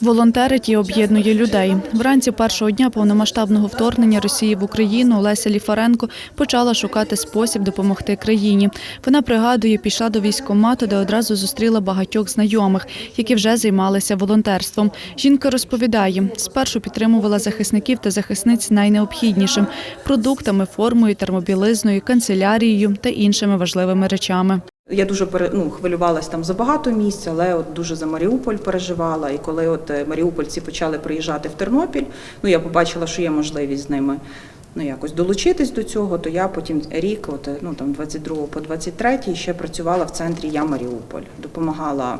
Волонтерить і об'єднує людей. Вранці першого дня повномасштабного вторгнення Росії в Україну Леся Ліфаренко почала шукати спосіб допомогти країні. Вона пригадує, пішла до військкомату, де одразу зустріла багатьох знайомих, які вже займалися волонтерством. Жінка розповідає, спершу підтримувала захисників та захисниць найнеобхіднішим продуктами, формою, термобілизною, канцелярією та іншими важливими речами. Я дуже ну, хвилювалась там за багато місць, але от дуже за Маріуполь переживала. І коли от е, маріупольці почали приїжджати в Тернопіль, ну я побачила, що є можливість з ними ну якось долучитись до цього, то я потім рік, от е, ну там 22 по 23 ще працювала в центрі Я Маріуполь, допомагала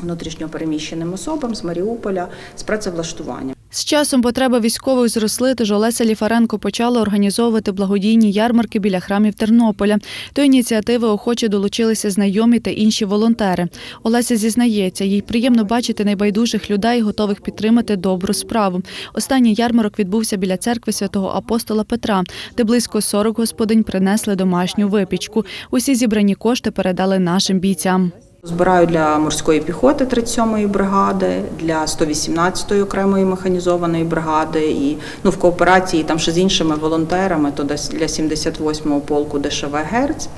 внутрішньо переміщеним особам з Маріуполя з працевлаштуванням. З часом потреба військових зросли, тож Олеся Ліфаренко почала організовувати благодійні ярмарки біля храмів Тернополя. До ініціативи охоче долучилися знайомі та інші волонтери. Олеся зізнається, їй приємно бачити найбайдужих людей, готових підтримати добру справу. Останній ярмарок відбувся біля церкви святого апостола Петра, де близько 40 господинь принесли домашню випічку. Усі зібрані кошти передали нашим бійцям. Збираю для морської піхоти 37-ї бригади, для 118-ї окремої механізованої бригади і ну в кооперації там ще з іншими волонтерами, то для 78-го полку ДШВ Герц.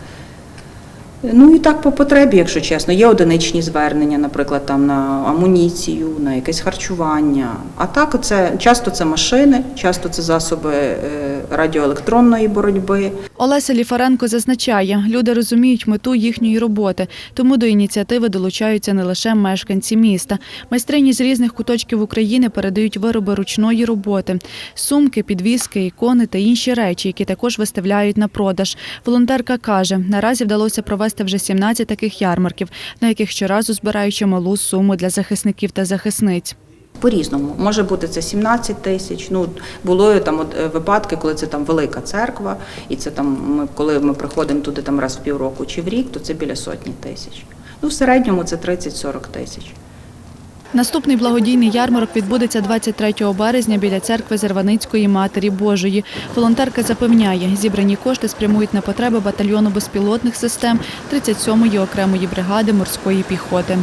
Ну і так по потребі, якщо чесно. Є одиничні звернення, наприклад, там на амуніцію, на якесь харчування. А так це часто це машини, часто це засоби е, радіоелектронної боротьби. Олеся Ліфаренко зазначає, люди розуміють мету їхньої роботи, тому до ініціативи долучаються не лише мешканці міста. Майстрині з різних куточків України передають вироби ручної роботи, сумки, підвіски, ікони та інші речі, які також виставляють на продаж. Волонтерка каже, наразі вдалося провести вже 17 таких ярмарків, на яких щоразу збирають чималу суму для захисників та захисниць. По-різному може бути це 17 тисяч. Ну було там от е, випадки, коли це там велика церква, і це там ми коли ми приходимо туди там раз в півроку чи в рік, то це біля сотні тисяч. Ну в середньому це 30-40 тисяч. Наступний благодійний ярмарок відбудеться 23 березня біля церкви Зерваницької Матері Божої. Волонтерка запевняє, зібрані кошти спрямують на потреби батальйону безпілотних систем 37-ї окремої бригади морської піхоти.